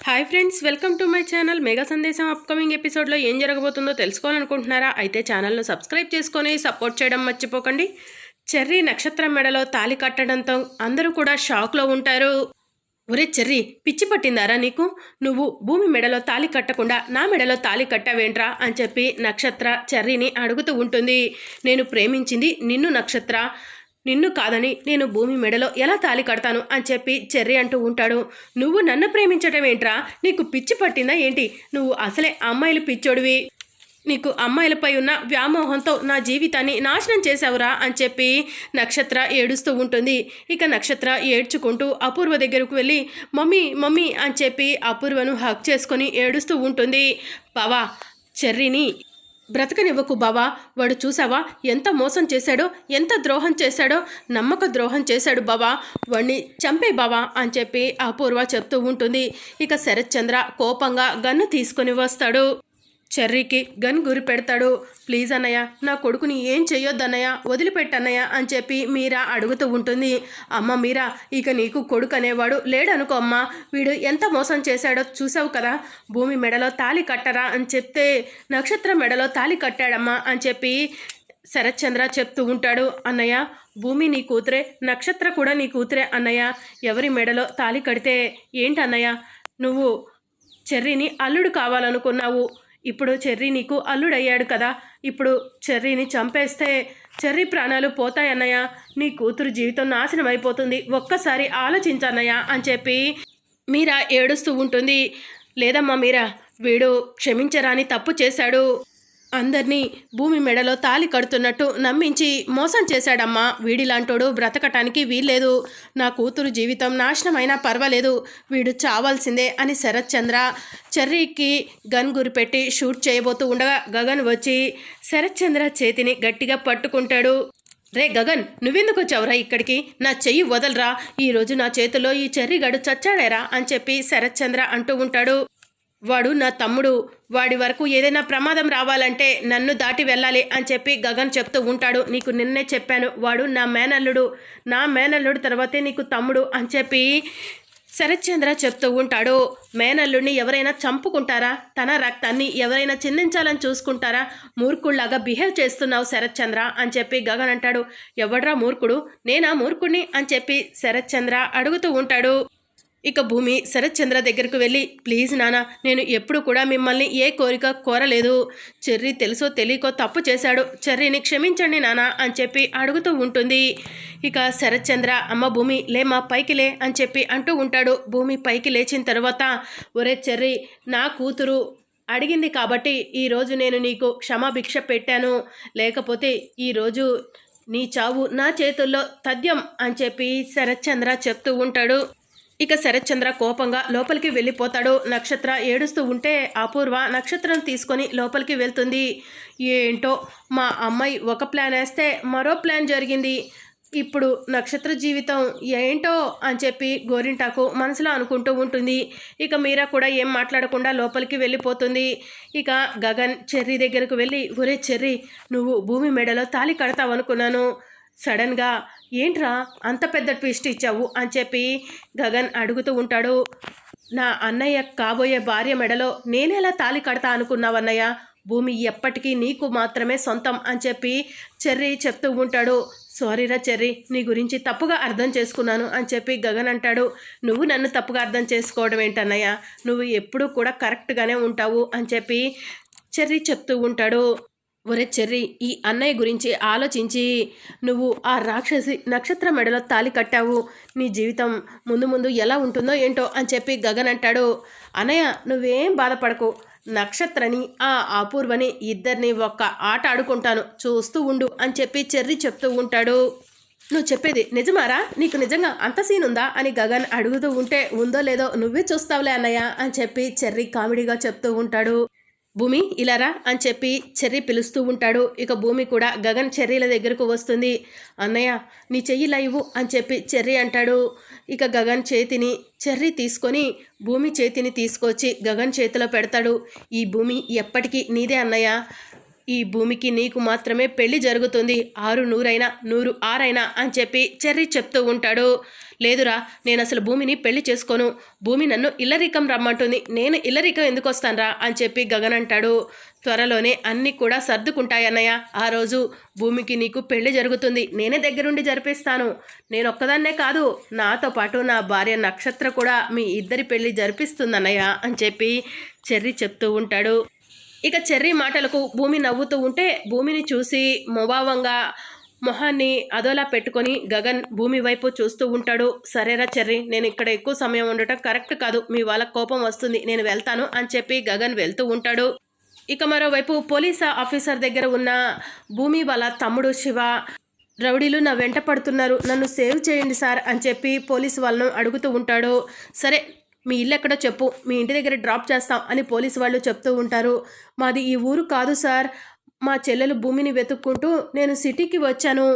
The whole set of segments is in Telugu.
Hi friends welcome to my channel mega సందేశం అప్కమింగ్ ఎపిసోడ్లో ఏం జరగబోతుందో తెలుసుకోవాలనుకుంటున్నారా? అయితే ఛానల్ను సబ్స్క్రైబ్ చేసుకొని సపోర్ట్ చేయడం మర్చిపోకండి. చెర్రీ నక్షత్రం మెడలో తాలి కట్టడంతో అందరూ కూడా షాక్లో ఉంటారు. ఒరే చెర్రీ పిచ్చి పట్టిందారా నీకు? నువ్వు భూమి మెడలో తాలి కట్టకుండా నా మెడలో తాలి కట్టావేంట్రా అని చెప్పి నక్షత్ర చెర్రీని అడుగుతూ ఉంటుంది. నేను ప్రేమించింది నిన్ను నక్షత్ర. నిన్ను కాదని నేను భూమి మెడలో ఎలా తాలి కడతాను అని చెప్పి చెర్రి అంటూ ఉంటాడు. నువ్వు నన్ను ప్రేమించటం ఏంట్రా? నీకు పిచ్చి పట్టిందా ఏంటి? నువ్వు అసలే అమ్మాయిలు పిచ్చోడివి. నీకు అమ్మాయిలపై ఉన్న వ్యామోహంతో నా జీవితాన్ని నాశనం చేశావురా అని చెప్పి నక్షత్ర ఏడుస్తూ ఉంటుంది. ఇక నక్షత్ర ఏడ్చుకుంటూ అపూర్వ దగ్గరకు వెళ్ళి మమ్మీ మమ్మీ అని చెప్పి అపూర్వను హక్ చేసుకొని ఏడుస్తూ ఉంటుంది. పవా చెర్రీని బ్రతకనివ్వకు బావా. వాడు చూసావా ఎంత మోసం చేశాడో? ఎంత ద్రోహం చేశాడో? నమ్మక ద్రోహం చేశాడు బావా. వాణ్ణి చంపే బావా అని చెప్పి అపూర్వ చెప్తూ ఉంటుంది. ఇక శరత్చంద్ర కోపంగా గన్ను తీసుకొని వస్తాడు. చెర్రీకి గన్ గురి పెడతాడు. ప్లీజ్ అన్నయ్య నా కొడుకుని ఏం చేయొద్దన్నయ్య వదిలిపెట్టన్నయ్య అని చెప్పి మీరా అడుగుతూ ఉంటుంది. అమ్మ మీరా ఇక నీకు కొడుకు అనేవాడు లేడనుకో అమ్మ. వీడు ఎంత మోసం చేశాడో చూసావు కదా. భూమి మెడలో తాలి కట్టరా అని చెప్తే నక్షత్రం మెడలో తాలి కట్టాడమ్మా అని చెప్పి శరత్చంద్ర చెప్తూ ఉంటాడు. అన్నయ్య భూమి నీ కూతురే నక్షత్ర కూడా నీ కూతురే అన్నయ్య. ఎవరి మెడలో తాలి కడితే ఏంటి అన్నయ్య నువ్వు చెర్రీని అల్లుడు కావాలనుకున్నావు. ఇప్పుడు చెర్రీ నీకు అల్లుడయ్యాడు కదా. ఇప్పుడు చెర్రీని చంపేస్తే చెర్రీ ప్రాణాలు పోతాయన్నయ్య నీ కూతురు జీవితం నాశనం అయిపోతుంది. ఒక్కసారి ఆలోచించన్నయ్య అని చెప్పి మీరా ఏడుస్తూ ఉంటుంది. లేదమ్మా మీరా వీడు క్షమించరాని తప్పు చేశాడు. అందరినీ భూమి మెడలో తాలి కడుతున్నట్టు నమ్మించి మోసం చేశాడమ్మా. వీడిలాంటోడు బ్రతకటానికి వీల్లేదు. నా కూతురు జీవితం నాశనమైనా పర్వాలేదు. వీడు చావాల్సిందే అని శరత్ చంద్ర చెర్రీకి గన్ గురిపెట్టి షూట్ చేయబోతూ ఉండగా గగన్ వచ్చి శరత్ చంద్ర చేతిని గట్టిగా పట్టుకుంటాడు. రే గగన్ నువ్వెందుకు వచ్చావురా ఇక్కడికి? నా చెయ్యి వదలరా. ఈరోజు నా చేతిలో ఈ చెర్రీగాడు చచ్చాడేరా అని చెప్పి శరత్ చంద్ర అంటూ ఉంటాడు. వాడు నా తమ్ముడు. వాడి వరకు ఏదైనా ప్రమాదం రావాలంటే నన్ను దాటి వెళ్ళాలి అని చెప్పి గగన్ చెప్తూ ఉంటాడు. నీకు నిన్నే చెప్పాను. వాడు నా మేనల్లుడు. నా మేనల్లుడు తర్వాతే నీకు తమ్ముడు అని చెప్పి శరత్చంద్ర చెప్తూ ఉంటాడు. మేనల్లుడిని ఎవరైనా చంపుకుంటారా? తన రక్తాన్ని ఎవరైనా చిందించాలని చూసుకుంటారా? మూర్ఖుళ్ళాగా బిహేవ్ చేస్తున్నావు శరత్చంద్ర అని చెప్పి గగన్ అంటాడు. ఎవడ్రా మూర్ఖుడు? నేనా మూర్ఖుడిని అని చెప్పి శరత్చంద్ర అడుగుతూ ఉంటాడు. ఇక భూమి శరత్చంద్ర దగ్గరకు వెళ్ళి ప్లీజ్ నాన్న నేను ఎప్పుడు కూడా మిమ్మల్ని ఏ కోరిక కోరలేదు. చెర్రీ తెలుసో తెలియకో తప్పు చేశాడు. చెర్రీని క్షమించండి నాన్న అని చెప్పి అడుగుతూ ఉంటుంది. ఇక శరత్చంద్ర అమ్మ భూమి లేమా పైకి లే అని చెప్పి అంటూ ఉంటాడు. భూమి పైకి లేచిన తర్వాత ఒరే చెర్రీ నా కూతురు అడిగింది కాబట్టి ఈరోజు నేను నీకు క్షమాభిక్ష పెట్టాను. లేకపోతే ఈరోజు నీ చావు నా చేతుల్లో తథ్యం అని చెప్పి శరత్చంద్ర చెప్తూ ఉంటాడు. ఇక శరత్చంద్ర కోపంగా లోపలికి వెళ్ళిపోతాడు. నక్షత్ర ఏడుస్తూ ఉంటే అపూర్వ నక్షత్రం తీసుకొని లోపలికి వెళ్తుంది. ఏంటో మా అమ్మాయి ఒక ప్లాన్ వేస్తే మరో ప్లాన్ జరిగింది. ఇప్పుడు నక్షత్ర జీవితం ఏంటో అని చెప్పి గోరింటాకు మనసులో అనుకుంటూ ఉంటుంది. ఇక మీరా కూడా ఏం మాట్లాడకుండా లోపలికి వెళ్ళిపోతుంది. ఇక గగన్ చెర్రీ దగ్గరకు వెళ్ళి ఒరే చెర్రీ నువ్వు భూమి మెడలో తాలి కడతావనుకున్నాను. సడన్గా ఏంట్రా అంత పెద్ద ట్విస్ట్ ఇచ్చావు? అని చెప్పి గగన్ అడుగుతూ ఉంటాడు. నా అన్నయ్య కాబోయే భార్య మెడలో నేనేలా తాలి కడతా అనుకున్నావన్నయ్య? భూమి ఎప్పటికీ నీకు మాత్రమే సొంతం అని చెప్పి చెర్రీ చెప్తూ ఉంటాడు. సారీరా చెర్రీ నీ గురించి తప్పుగా అర్థం చేసుకున్నాను అని చెప్పి గగన్ అంటాడు. నువ్వు నన్ను తప్పుగా అర్థం చేసుకోవడం ఏంటన్నయ్య? నువ్వు ఎప్పుడూ కూడా కరెక్ట్గానే ఉంటావు అని చెప్పి చెర్రీ చెప్తూ ఉంటాడు. ఒరే చెర్రి ఈ అన్నయ్య గురించి ఆలోచించి నువ్వు ఆ రాక్షసి నక్షత్ర మెడలో తాలి కట్టావు. నీ జీవితం ముందు ముందు ఎలా ఉంటుందో ఏంటో అని చెప్పి గగన్ అంటాడు. అన్నయ్య నువ్వేం బాధపడకు. నక్షత్రని ఆ అపూర్వని ఇద్దరిని ఒక్క ఆట ఆడుకుంటాను. చూస్తూ ఉండు అని చెప్పి చెర్రి చెప్తూ ఉంటాడు. నువ్వు చెప్పేది నిజమారా? నీకు నిజంగా అంత సీన్ ఉందా? అని గగన్ అడుగుతూ ఉంటే ఉందో లేదో నువ్వే చూస్తావులే అన్నయ్య అని చెప్పి చెర్రి కామెడీగా చెప్తూ ఉంటాడు. భూమి ఇలారా అని చెప్పి చెర్రి పిలుస్తూ ఉంటాడు. ఇక భూమి కూడా గగన్ చెర్రీల దగ్గరకు వస్తుంది. అన్నయ్య నీ చెయ్యి లైవు అని చెప్పి చెర్రి అంటాడు. ఇక గగన్ చేతిని చెర్రీ తీసుకొని భూమి చేతిని తీసుకొచ్చి గగన్ చేతిలో పెడతాడు. ఈ భూమి ఎప్పటికీ నీదే అన్నయ్య. ఈ భూమికి నీకు మాత్రమే పెళ్ళి జరుగుతుంది. ఆరు నూరైనా నూరు ఆరైనా అని చెప్పి చెర్రి చెప్తూ ఉంటాడు. లేదురా నేను అసలు భూమిని పెళ్ళి చేసుకోను. భూమి నన్ను ఇల్లరికం రమ్మంటుంది. నేను ఇల్లరికం ఎందుకు వస్తానరా అని చెప్పి గగన్ అంటాడు. త్వరలోనే అన్నీ కూడా సర్దుకుంటాయన్నయ్య ఆ రోజు భూమికి నీకు పెళ్ళి జరుగుతుంది. నేనే దగ్గరుండి జరిపిస్తాను. నేను ఒక్కదాన్నే కాదు నాతో పాటు నా భార్య నక్షత్ర కూడా మీ ఇద్దరి పెళ్ళి జరిపిస్తుందన్నయ్య అని చెప్పి చెర్రి చెప్తూ ఉంటాడు. ఇక చెర్రీ మాటలకు భూమి నవ్వుతూ ఉంటే భూమిని చూసి ముభావంగా మొహాన్ని అదోలా పెట్టుకొని గగన్ భూమి వైపు చూస్తూ ఉంటాడు. సరేరా చెర్రీ నేను ఇక్కడ ఎక్కువ సమయం ఉండటం కరెక్ట్ కాదు. మీ వాళ్ళ కోపం వస్తుంది. నేను వెళ్తాను అని చెప్పి గగన్ వెళ్తూ ఉంటాడు. ఇక మరోవైపు పోలీస్ ఆఫీసర్ దగ్గర ఉన్న భూమి వాళ్ళ తమ్ముడు శివ రౌడీలు నా వెంట పడుతున్నారు. నన్ను సేవ్ చేయండి సార్ అని చెప్పి పోలీసు వాళ్ళను అడుగుతూ ఉంటాడు. సరే మీ ఇల్లు ఎక్కడో చెప్పు మీ ఇంటి దగ్గర డ్రాప్ చేస్తాం అని పోలీసు వాళ్ళు చెప్తూ ఉంటారు. మాది ఈ ఊరు కాదు సార్. మా చెల్లెలు భూమిని వెతుక్కుంటూ నేను సిటీకి వచ్చాను.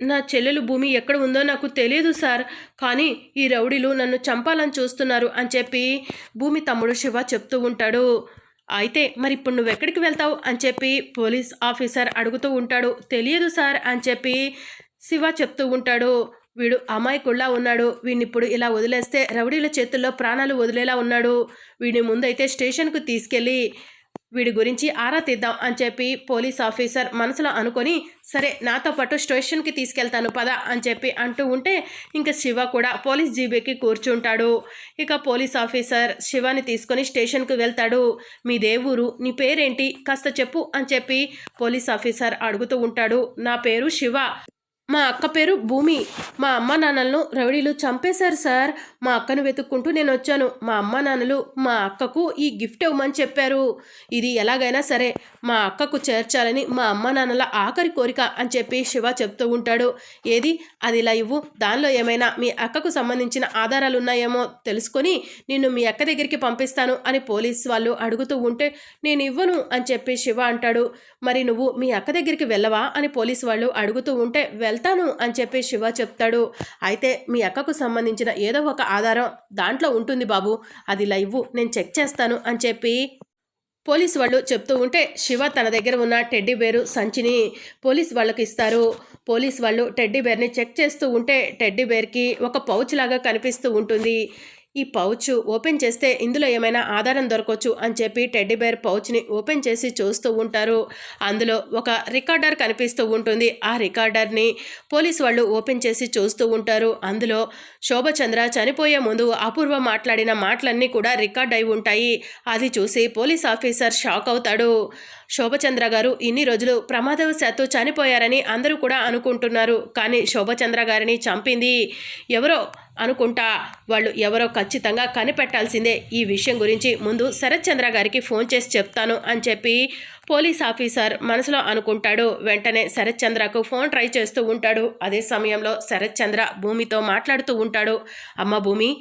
నా చెల్లెలు భూమి ఎక్కడ ఉందో నాకు తెలియదు సార్. కానీ ఈ రౌడీలు నన్ను చంపాలని చూస్తున్నారు అని చెప్పి భూమి తమ్ముడు శివ చెప్తూ ఉంటాడు. అయితే మరి ఇప్పుడు నువ్వు ఎక్కడికి వెళ్తావు అని చెప్పి పోలీస్ ఆఫీసర్ అడుగుతూ ఉంటాడు. తెలియదు సార్ అని చెప్పి శివ చెప్తూ ఉంటాడు. వీడు అమాయకుల్లా ఉన్నాడు. వీడిని ఇప్పుడు ఇలా వదిలేస్తే రౌడీల చేతుల్లో ప్రాణాలు వదిలేలా ఉన్నాడు. వీడిని ముందైతే స్టేషన్కు తీసుకెళ్ళి వీడి గురించి ఆరా తీద్దాం అని చెప్పి పోలీస్ ఆఫీసర్ మనసులో అనుకొని సరే నాతో పాటు స్టేషన్కి తీసుకెళ్తాను పద అని చెప్పి అంటూ ఉంటే ఇంకా శివ కూడా పోలీస్ జీబీకి కూర్చుంటాడు. ఇక పోలీస్ ఆఫీసర్ శివాని తీసుకొని స్టేషన్కి వెళ్తాడు. మీ దేవురు నీ పేరేంటి? కాస్త చెప్పు అని చెప్పి పోలీస్ ఆఫీసర్ అడుగుతూ ఉంటాడు. నా పేరు శివ. మా అక్క పేరు భూమి. మా అమ్మ నాన్నలను రౌడీలు చంపేశారు సార్. మా అక్కను వెతుక్కుంటూ నేను వచ్చాను. మా అమ్మ నాన్నలు మా అక్కకు ఈ గిఫ్ట్ ఇవ్వమని చెప్పారు. ఇది ఎలాగైనా సరే మా అక్కకు చేర్చాలని మా అమ్మ నాన్నల ఆఖరి కోరిక అని చెప్పి శివ చెప్తూ ఉంటాడు. ఏది? అది ఇలా ఇవ్వు. దానిలో ఏమైనా మీ అక్కకు సంబంధించిన ఆధారాలు ఉన్నాయేమో తెలుసుకొని నిన్ను మీ అక్క దగ్గరికి పంపిస్తాను అని పోలీస్ వాళ్ళు అడుగుతూ ఉంటే నేను ఇవ్వను అని చెప్పి శివ అంటాడు. మరి నువ్వు మీ అక్క దగ్గరికి వెళ్ళవా అని పోలీస్ వాళ్ళు అడుగుతూ ఉంటే వెళ్తాను అని చెప్పి శివ చెప్తాడు. అయితే మీ అక్కకు సంబంధించిన ఏదో ఒక ఆధారం దాంట్లో ఉంటుంది బాబు. అది లైవ్ నేను చెక్ చేస్తాను అని చెప్పి పోలీస్ వాళ్ళు చెప్తూ ఉంటే శివ తన దగ్గర ఉన్న టెడ్డీ బేరు సంచిని పోలీస్ వాళ్ళకి ఇస్తారు. పోలీస్ వాళ్ళు టెడ్డీ బేర్ని చెక్ చేస్తూ ఉంటే టెడ్డీ బేర్కి ఒక పౌచ్ లాగా కనిపిస్తూ ఉంటుంది. ఈ పౌచ్ ఓపెన్ చేస్తే ఇందులో ఏమైనా ఆధారం దొరకవచ్చు అని చెప్పి టెడ్డీ బేర్ పౌచ్ని ఓపెన్ చేసి చూస్తూ ఉంటారు. అందులో ఒక రికార్డర్ కనిపిస్తూ ఉంటుంది. ఆ రికార్డర్ని పోలీస్ వాళ్ళు ఓపెన్ చేసి చూస్తూ ఉంటారు. అందులో శోభచంద్ర చనిపోయే ముందు అపూర్వ మాట్లాడిన మాటలన్నీ కూడా రికార్డ్ అయి ఉంటాయి. అది చూసి పోలీస్ ఆఫీసర్ షాక్ అవుతాడు. శోభచంద్ర గారు ఇన్ని రోజులు ప్రమాదవశాత్తు చనిపోయారని అందరూ కూడా అనుకుంటున్నారు. కానీ శోభచంద్ర గారిని చంపింది ఎవరో అనుకుంటా. వాళ్ళు ఎవరో ఖచ్చితంగా కనిపెట్టాల్సిందే. ఈ విషయం గురించి ముందు శరత్చంద్ర గారికి ఫోన్ చేసి చెప్తాను అని చెప్పి పోలీస్ ఆఫీసర్ మనసులో అనుకుంటాడు. వెంటనే శరత్ చంద్రకు ఫోన్ ట్రై చేస్తూ ఉంటాడు. అదే సమయంలో శరత్ చంద్ర భూమితో మాట్లాడుతూ ఉంటాడు. అమ్మ భూమి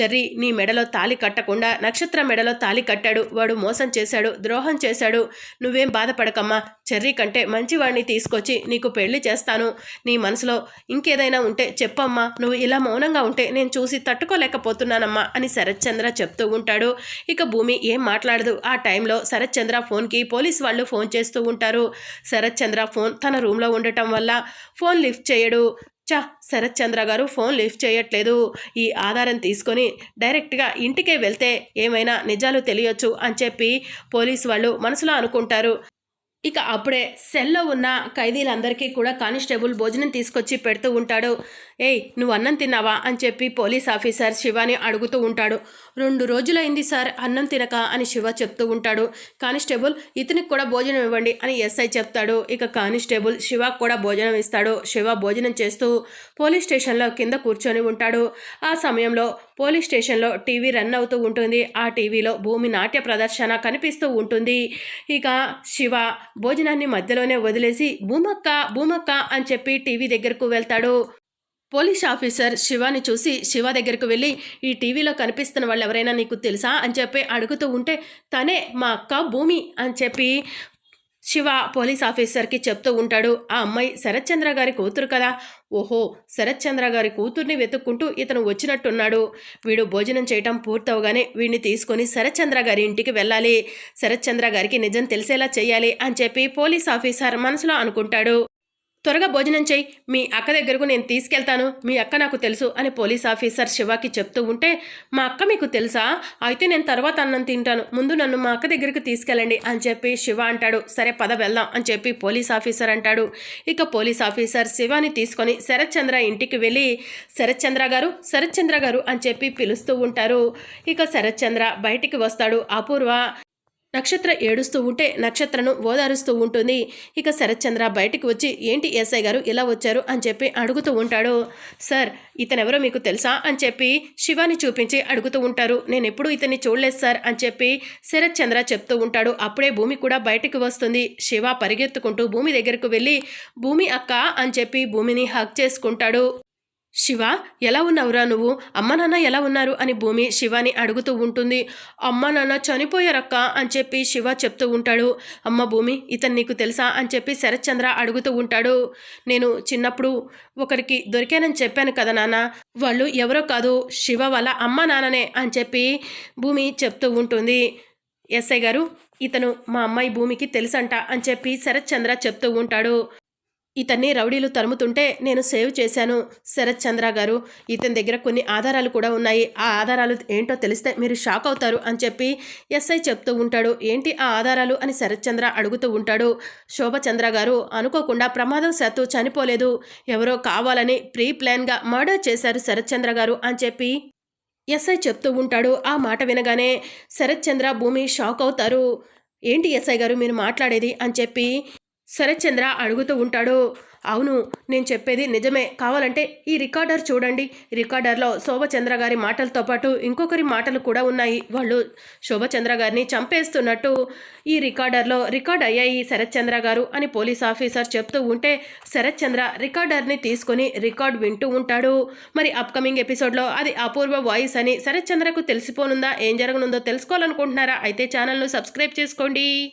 చెర్రీ నీ మెడలో తాలి కట్టకుండా నక్షత్ర మెడలో తాలి కట్టాడు. వాడు మోసం చేశాడు ద్రోహం చేశాడు. నువ్వేం బాధపడకమ్మా. చెర్రీ కంటే మంచివాడిని తీసుకొచ్చి నీకు పెళ్ళి చేస్తాను. నీ మనసులో ఇంకేదైనా ఉంటే చెప్పమ్మా. నువ్వు ఇలా మౌనంగా ఉంటే నేను చూసి తట్టుకోలేకపోతున్నానమ్మా అని శరత్ చంద్ర చెప్తూ ఉంటాడు. ఇక భూమి ఏం మాట్లాడదు. ఆ టైంలో శరత్ చంద్ర ఫోన్కి పోలీస్ వాళ్ళు ఫోన్ చేస్తూ ఉంటారు. శరత్ చంద్ర ఫోన్ తన రూమ్లో ఉండటం వల్ల ఫోన్ లిఫ్ట్ చేయడు. చా శరత్ చంద్ర గారు ఫోన్ లిఫ్ట్ చేయట్లేదు. ఈ ఆధారం తీసుకొని డైరెక్ట్గా ఇంటికే వెళ్తే ఏమైనా నిజాలు తెలియచ్చు అని చెప్పి పోలీసు వాళ్ళు మనసులో అనుకుంటారు. ఇక అప్పుడే సెల్లో ఉన్న ఖైదీలందరికీ కూడా కానిస్టేబుల్ భోజనం తీసుకొచ్చి పెడుతూ ఉంటాడు. ఏయ్ నువ్వు అన్నం తిన్నావా? అని చెప్పి పోలీస్ ఆఫీసర్ శివాని అడుగుతూ ఉంటాడు. రెండు రోజులైంది సార్ అన్నం తినక అని శివ చెప్తూ ఉంటాడు. కానిస్టేబుల్ ఇతనికి కూడా భోజనం ఇవ్వండి అని ఎస్ఐ చెప్తాడు. ఇక కానిస్టేబుల్ శివకు కూడా భోజనం ఇస్తాడు. శివ భోజనం చేస్తూ పోలీస్ స్టేషన్లో కింద కూర్చొని ఉంటాడు. ఆ సమయంలో పోలీస్ స్టేషన్లో టీవీ రన్ అవుతూ ఉంటుంది. ఆ టీవీలో భూమి నాట్య ప్రదర్శన కనిపిస్తూ ఉంటుంది. ఇక శివ భోజనాన్ని మధ్యలోనే వదిలేసి భూమక్క భూమక్క అని చెప్పి టీవీ దగ్గరకు వెళ్తాడు. పోలీస్ ఆఫీసర్ శివాని చూసి శివ దగ్గరకు వెళ్ళి ఈ టీవీలో కనిపిస్తున్న వాళ్ళు ఎవరైనా నీకు తెలుసా? అని చెప్పి అడుగుతూ ఉంటే తనే మా అక్క భూమి అని చెప్పి శివ పోలీస్ ఆఫీసర్కి చెప్తూ ఉంటాడు ఆ అమ్మాయి శరత్చంద్ర గారి కూతురు కదా. ఓహో శరత్చంద్ర గారి కూతుర్ని వెతుక్కుంటూ ఇతను వచ్చినట్టున్నాడు. వీడు భోజనం చేయటం పూర్తవగానే వీడిని తీసుకొని శరత్చంద్ర గారి ఇంటికి వెళ్ళాలి. శరత్చంద్ర గారికి నిజం తెలిసేలా చేయాలి అని చెప్పి పోలీస్ ఆఫీసర్ మనసులో అనుకుంటాడు. త్వరగా భోజనం చేయి. మీ అక్క దగ్గరకు నేను తీసుకెళ్తాను. మీ అక్క నాకు తెలుసు అని పోలీస్ ఆఫీసర్ శివకి చెప్తూ ఉంటే మా అక్క మీకు తెలుసా? అయితే నేను తర్వాత అన్నం తింటాను. ముందు నన్ను మా అక్క దగ్గరికి తీసుకెళ్ళండి అని చెప్పి శివ అంటాడు. సరే పద వెళ్దాం అని చెప్పి పోలీస్ ఆఫీసర్ అంటాడు. ఇక పోలీస్ ఆఫీసర్ శివాని తీసుకొని శరత్చంద్ర ఇంటికి వెళ్ళి శరత్చంద్ర గారు శరత్చంద్ర గారు అని చెప్పి పిలుస్తూ ఉంటారు. ఇక శరత్చంద్ర బయటికి వస్తాడు. అపూర్వ నక్షత్ర ఏడుస్తూ ఉంటే నక్షత్రను ఓదారుస్తూ ఉంటుంది. ఇక శరత్చంద్ర బయటికి వచ్చి ఏంటి ఎస్ఐ గారు ఇలా వచ్చారు? అని చెప్పి అడుగుతూ ఉంటాడు. సార్ ఇతనెవరో మీకు తెలుసా? అని చెప్పి శివాని చూపించి అడుగుతూ ఉంటారు. నేను ఎప్పుడు ఇతన్ని చూడలేదు సార్ అని చెప్పి శరత్చంద్ర చెప్తూ ఉంటాడు. అప్పుడే భూమి కూడా బయటికి వస్తుంది. శివ పరిగెత్తుకుంటూ భూమి దగ్గరకు వెళ్ళి భూమి అక్క అని చెప్పి భూమిని హక్ చేసుకుంటాడు. శివ ఎలా ఉన్నావురా నువ్వు? అమ్మ నాన్న ఎలా ఉన్నారు? అని భూమి శివాని అడుగుతూ ఉంటుంది. అమ్మ నాన్న చనిపోయారక్క? అని చెప్పి శివ చెప్తూ ఉంటాడు. అమ్మ భూమి ఇతను నీకు తెలుసా? అని చెప్పి శరత్చంద్ర అడుగుతూ ఉంటాడు. నేను చిన్నప్పుడు ఒకరికి దొరికానని చెప్పాను కదా నాన్న. వాళ్ళు ఎవరో కాదు. శివ వాళ్ళ అమ్మ నాన్ననే అని చెప్పి భూమి చెప్తూ ఉంటుంది. ఎస్ఐ గారు ఇతను మా అమ్మాయి భూమికి తెలుసంట అని చెప్పి శరత్చంద్ర చెప్తూ ఉంటాడు. ఇతన్ని రౌడీలు తరుముతుంటే నేను సేవ్ చేశాను. శరత్ చంద్ర గారు ఇతని దగ్గర కొన్ని ఆధారాలు కూడా ఉన్నాయి. ఆ ఆధారాలు ఏంటో తెలిస్తే మీరు షాక్ అవుతారు అని చెప్పి ఎస్ఐ చెప్తూ ఉంటాడు. ఏంటి ఆ ఆధారాలు అని శరత్ చంద్ర అడుగుతూ ఉంటాడు. శోభచంద్ర గారు అనుకోకుండా ప్రమాదం ప్రమాదవశాత్తు చనిపోలేదు. ఎవరో కావాలని ప్రీ ప్లాన్గా మర్డర్ చేశారు శరత్ చంద్ర గారు అని చెప్పి ఎస్ఐ చెప్తూ ఉంటాడు. ఆ మాట వినగానే శరత్ చంద్ర భూమి షాక్ అవుతారు. ఏంటి ఎస్ఐ గారు మీరు మాట్లాడేది అని చెప్పి శరత్చంద్ర అడుగుతూ ఉంటాడు. అవును నేను చెప్పేది నిజమే. కావాలంటే ఈ రికార్డర్ చూడండి. రికార్డర్లో శోభచంద్ర గారి మాటలతో పాటు ఇంకొకరి మాటలు కూడా ఉన్నాయి. వాళ్ళు శోభచంద్ర గారిని చంపేస్తున్నట్టు ఈ రికార్డర్లో రికార్డ్ అయ్యాయి శరత్చంద్ర గారు అని పోలీస్ ఆఫీసర్ చెప్తూ ఉంటే శరత్చంద్ర రికార్డర్ని తీసుకొని రికార్డ్ వింటూ ఉంటాడు. మరి అప్కమింగ్ ఎపిసోడ్లో అది అపూర్వ వాయిస్ అని శరత్చంద్రకు తెలిసిపోనుందా? ఏం జరగనుందో తెలుసుకోవాలనుకుంటున్నారా? అయితే ఛానల్ను సబ్స్క్రైబ్ చేసుకోండి.